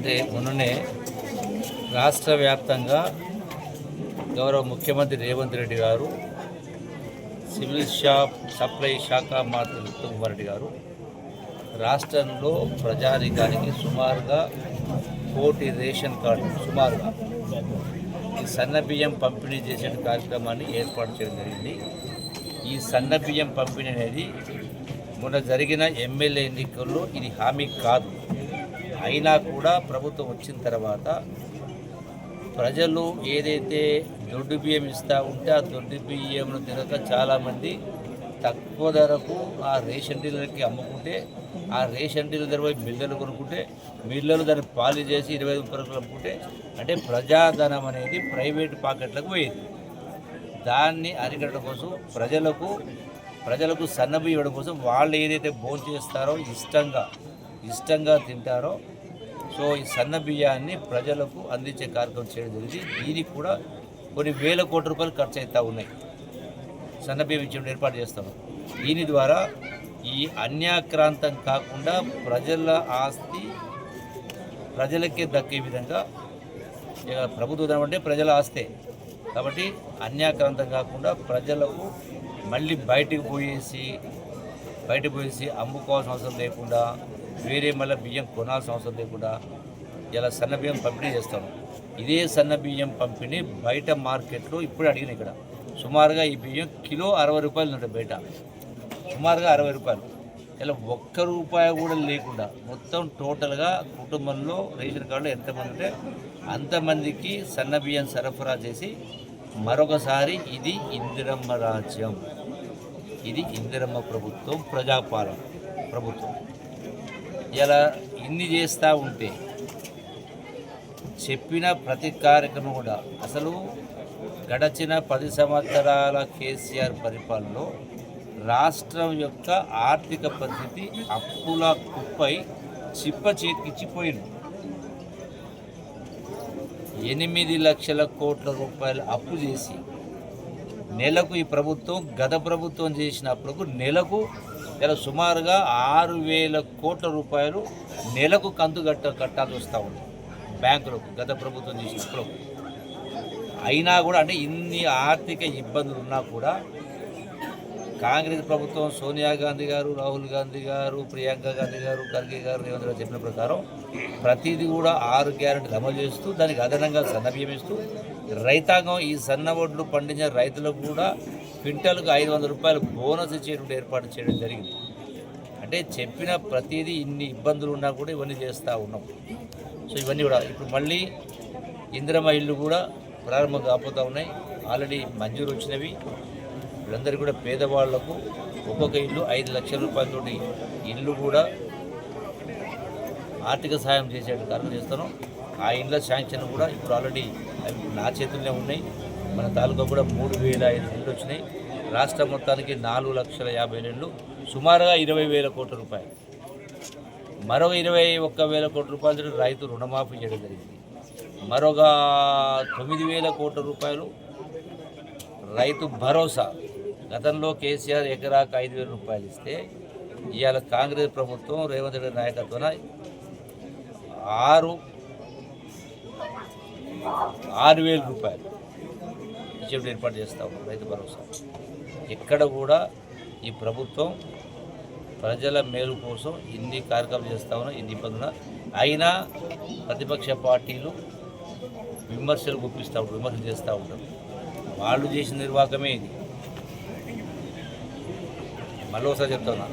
అంటే మొన్ననే రాష్ట్ర వ్యాప్తంగా గౌరవ ముఖ్యమంత్రి రేవంత్ రెడ్డి గారు సివిల్ షాప్ సప్లై శాఖ మంత్రి ఉత్తమ్ కుమార్ రెడ్డి గారు రాష్ట్రంలో ప్రజానికానికి సుమారుగా కోటి రేషన్ కార్డు సుమారుగా ఈ సన్న బియ్యం పంపిణీ చేసే కార్యక్రమాన్ని ఏర్పాటు చేయడం జరిగింది. ఈ సన్న బియ్యం పంపిణీ అనేది మొన్న జరిగిన ఎమ్మెల్యే ఎన్నికల్లో ఇది హామీ కాదు. అయినా కూడా ప్రభుత్వం వచ్చిన తర్వాత ప్రజలు ఏదైతే దొడ్డు బియ్యం ఇస్తూ ఉంటే ఆ దొడ్డు బియ్యంను తినక చాలామంది తక్కువ ధరకు ఆ రేషన్ డీలర్కి అమ్ముకుంటే ఆ రేషన్ డీలర్ ధర మిల్లలు కొనుక్కుంటే మిల్లలు దాన్ని పాలు చేసి ఇరవై ఐదు రూపాయలకు అమ్ముకుంటే అంటే ప్రజాధనం అనేది ప్రైవేట్ పాకెట్లకు పోయేది. దాన్ని అరికట్టడం కోసం ప్రజలకు ప్రజలకు సన్నబియ్యం ఇవ్వడం కోసం వాళ్ళు ఏదైతే భోజనం చేస్తారో ఇష్టంగా ఇష్టంగా తింటారో సో ఈ సన్న బియ్యాన్ని ప్రజలకు అందించే కార్యక్రమం చేయడం జరిగింది. దీనికి కూడా కొన్ని వేల కోట్ల రూపాయలు ఖర్చు అవుతూ ఉన్నాయి. సన్న బియ్యం ఇచ్చే ఏర్పాటు చేస్తాము దీని ద్వారా ఈ అన్యాక్రాంతం కాకుండా ప్రజల ఆస్తి ప్రజలకే దక్కే విధంగా ప్రభుత్వం ప్రభుత్వ అంటే ప్రజల ఆస్తే. కాబట్టి అన్యాక్రాంతం కాకుండా ప్రజలకు మళ్ళీ బయటికి పోయేసి బయట పోసి అమ్ముకోవాల్సిన అవసరం లేకుండా వేరే మళ్ళీ బియ్యం కొనాల్సిన అవసరం లేకుండా ఇలా సన్న బియ్యం పంపిణీ చేస్తాము ఇదే సన్న బియ్యం పంపిణీ బయట మార్కెట్లో ఇప్పుడు అడిగిన ఇక్కడ. సుమారుగా ఈ బియ్యం కిలో అరవై రూపాయలు ఉంటాయి బయట. సుమారుగా అరవై రూపాయలు. ఇలా ఒక్క రూపాయి కూడా లేకుండా మొత్తం టోటల్గా కుటుంబంలో రేషన్ కార్డులో ఎంతమంది ఉంటే అంతమందికి సన్న బియ్యం సరఫరా చేసి మరొకసారి ఇది ఇందిరమ్మ రాజ్యం. ఇది ఇందిరమ్మ ప్రభుత్వం ప్రజాపాలన ప్రభుత్వం. ఇలా ఇన్ని చేస్తూ ఉంటే చెప్పిన ప్రతి కార్యక్రమం కూడా అసలు గడచిన పది సంవత్సరాల కేసీఆర్ పరిపాలనలో రాష్ట్రం యొక్క ఆర్థిక పరిస్థితి అప్పుల కుప్పై చిప్ప చేతికిచ్చిపోయింది. ఎనిమిది లక్షల కోట్ల రూపాయలు అప్పు చేసి నెలకు ఈ ప్రభుత్వం గత ప్రభుత్వం చేసినప్పుడు నెలకు ఇలా సుమారుగా ఆరు వేల కోట్ల రూపాయలు నెలకు కంతు కట్ట కట్టాల్సి వస్తూ ఉంది. బ్యాంకులకు గత ప్రభుత్వం చేసినప్పుడు. అయినా కూడా అంటే ఇన్ని ఆర్థిక ఇబ్బందులు ఉన్నా కూడా కాంగ్రెస్ ప్రభుత్వం సోనియా గాంధీ గారు రాహుల్ గాంధీ గారు ప్రియాంక గాంధీ గారు ఖర్గే గారు రేవంత్ గారు చెప్పిన ప్రకారం ప్రతిదీ కూడా ఆరు గ్యారెంటీలు అమలు చేస్తూ దానికి అదనంగా సన్నబియ్యం ఇస్తూ రైతాంగం ఈ సన్న ఒడ్లు పండించిన రైతులకు కూడా క్వింటల్కు ఐదు వందల రూపాయలు బోనస్ ఇచ్చేటువంటి ఏర్పాటు చేయడం జరిగింది. అంటే చెప్పిన ప్రతిదీ ఇన్ని ఇబ్బందులు ఉన్నా కూడా ఇవన్నీ చేస్తూ ఉన్నాం. సో ఇవన్నీ కూడా ఇప్పుడు మళ్ళీ ఇందిరమ్మ ఇల్లు కూడా ప్రారంభం కాకపోతూ ఉన్నాయి. ఆల్రెడీ మంజూరు వచ్చినవి. వీళ్ళందరూ కూడా పేదవాళ్ళకు ఒక్కొక్క ఇల్లు ఐదు లక్షల రూపాయలతోటి ఇల్లు కూడా ఆర్థిక సహాయం చేసే కార్యక్రమం చేస్తాను ఆ ఇండ్ల శాంక్షన్ కూడా ఇప్పుడు ఆల్రెడీ నా చేతుల్లో ఉన్నాయి. మన తాలూకా కూడా మూడు వేల ఐదు ఇండ్లు వచ్చినాయి. రాష్ట్ర మొత్తానికి నాలుగు లక్షల యాభై రెండు సుమారుగా ఇరవై వేల కోట్ల రూపాయలు. మరో ఇరవై ఒక్క వేల కోట్ల రూపాయలు రైతు రుణమాఫీ చేయడం జరిగింది. మరొక తొమ్మిది వేల కోట్ల రూపాయలు రైతు భరోసా. గతంలో కేసీఆర్ ఎకరాకు ఐదు వేల రూపాయలు ఇస్తే ఇవాళ కాంగ్రెస్ ప్రభుత్వం రేవంత్ రెడ్డి నాయకత్వాన ఆరు ఆరు వేల రూపాయలు ఇచ్చేప్పుడు ఏర్పాటు చేస్తా రైతు భరోసా. ఎక్కడ కూడా ఈ ప్రభుత్వం ప్రజల మేలు కోసం ఇన్ని కార్యక్రమాలు చేస్తా ఉన్నా ఇన్ని ఇబ్బందులు అయినా ప్రతిపక్ష పార్టీలు విమర్శలు గుప్పిస్తూ ఉంటారు విమర్శలు చేస్తూ ఉంటారు. వాళ్ళు చేసిన నిర్వాహకమే ఇది. మళ్ళీ ఒకసారి చెప్తున్నా.